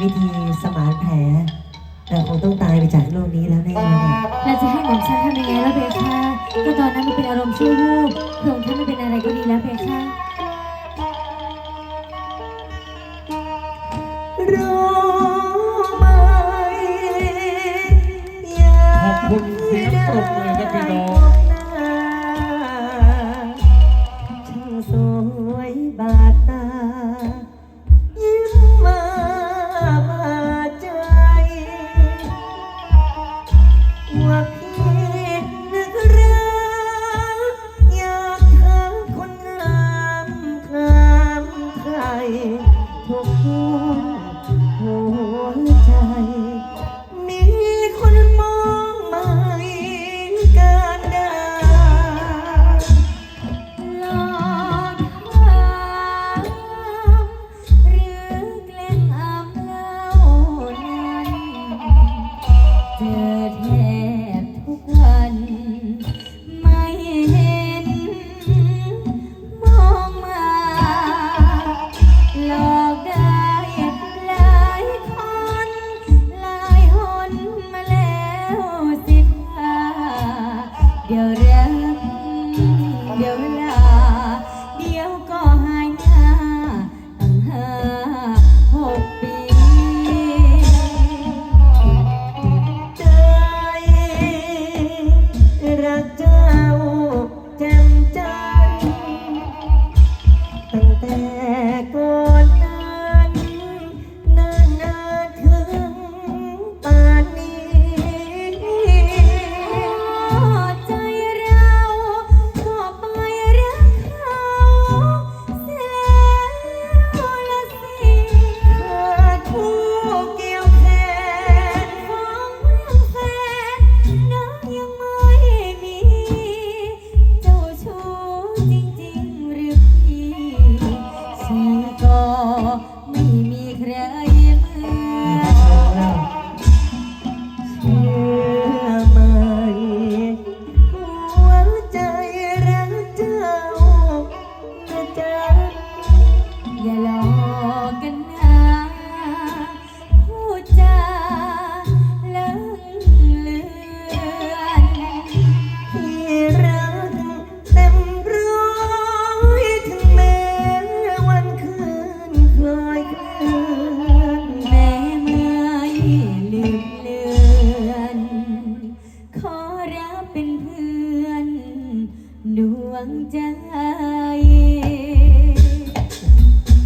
วิธีสมานแผลแต่คงต้องตายไปจากโลกนี้แล้วแน่นอนเราจะให้หม่อมฉันทำยังไงแล้วเพค่ะก็ตอนนั้นมันเป็นอารมณ์ชั่ววูบพระงค์ท่านไม่เป็นอะไรก็ดีแล้วเพค่ะรอไหมณเยงปมือครับพี่น้อช่างสวยบาดตา yet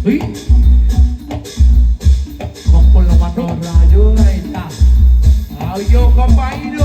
เฮ้ย ของคนราวัลดอราด้วยจ้ะเอาโยเข้าไปเล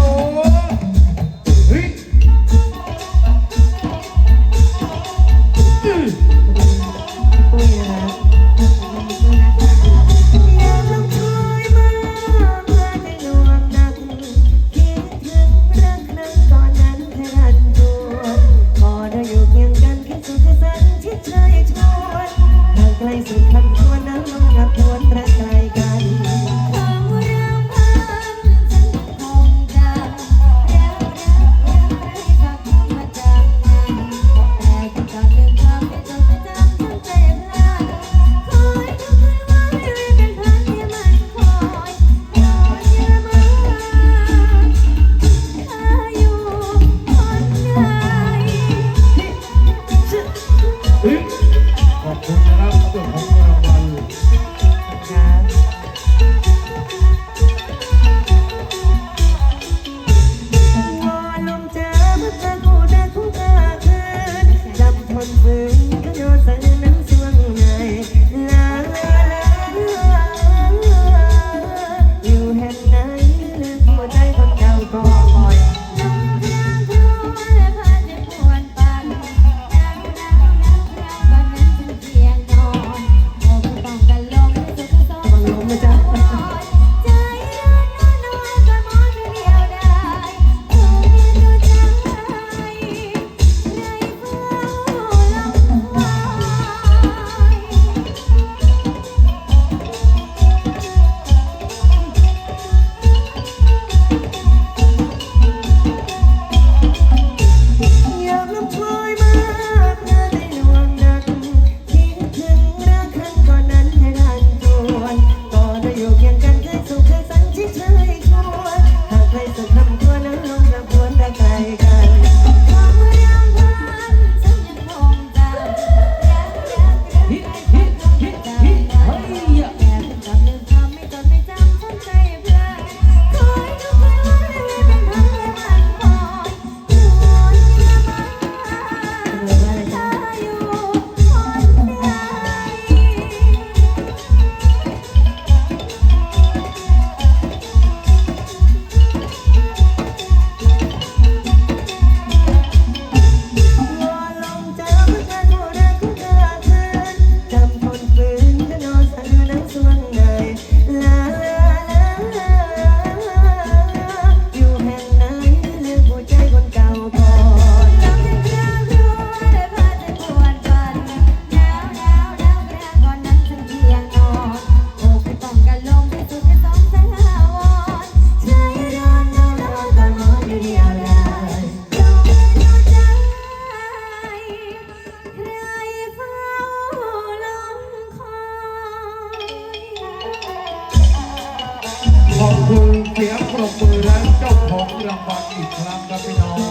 一番だけの